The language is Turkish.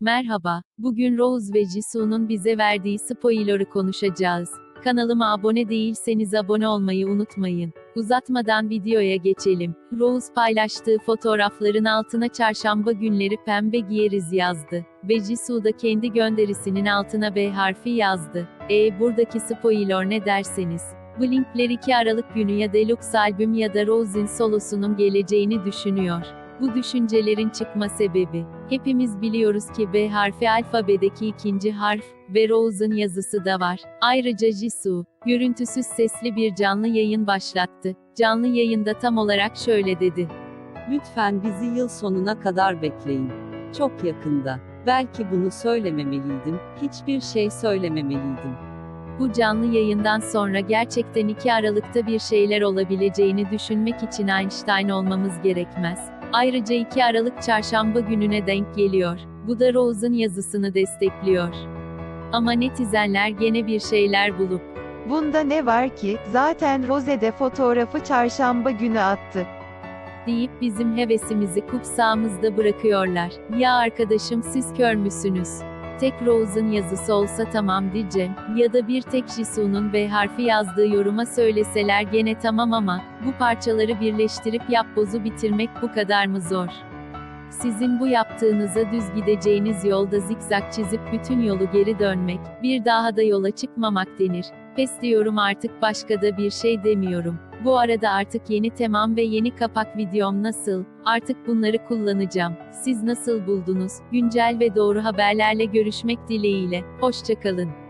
Merhaba, bugün Rose ve Jisoo'nun bize verdiği spoiler'ı konuşacağız. Kanalıma abone değilseniz abone olmayı unutmayın. Uzatmadan videoya geçelim. Rose paylaştığı fotoğrafların altına çarşamba günleri pembe giyeriz yazdı. Ve Jisoo da kendi gönderisinin altına B harfi yazdı. E buradaki spoiler ne derseniz. Blinkler 2 Aralık günü ya Deluxe albüm ya da Rose'in solosunun geleceğini düşünüyor. Bu düşüncelerin çıkma sebebi, hepimiz biliyoruz ki B harfi alfabedeki ikinci harf ve Rose'un yazısı da var. Ayrıca Jisoo, görüntüsüz sesli bir canlı yayın başlattı. Canlı yayında tam olarak şöyle dedi. Lütfen bizi yıl sonuna kadar bekleyin. Çok yakında. Belki bunu söylememeliydim, hiçbir şey söylememeliydim. Bu canlı yayından sonra gerçekten 2 Aralık'ta bir şeyler olabileceğini düşünmek için Einstein olmamız gerekmez. Ayrıca 2 Aralık çarşamba gününe denk geliyor. Bu da Rose'un yazısını destekliyor. Ama netizenler gene bir şeyler bulup Bunda ne var ki, zaten Rose de fotoğrafı çarşamba günü attı. deyip bizim hevesimizi kutsağımızda bırakıyorlar. Ya arkadaşım siz kör müsünüz? Tek Rose'un yazısı olsa tamam diyeceğim. Ya da bir tek Jisoo'nun B harfi yazdığı yoruma söyleseler gene tamam ama, bu parçaları birleştirip yapbozu bitirmek bu kadar mı zor? Sizin bu yaptığınıza düz gideceğiniz yolda zikzak çizip bütün yolu geri dönmek, bir daha da yola çıkmamak denir. Pes diyorum artık başka da bir şey demiyorum. Bu arada artık yeni temam ve yeni kapak videom nasıl? Artık bunları kullanacağım. Siz nasıl buldunuz? Güncel ve doğru haberlerle görüşmek dileğiyle. Hoşçakalın.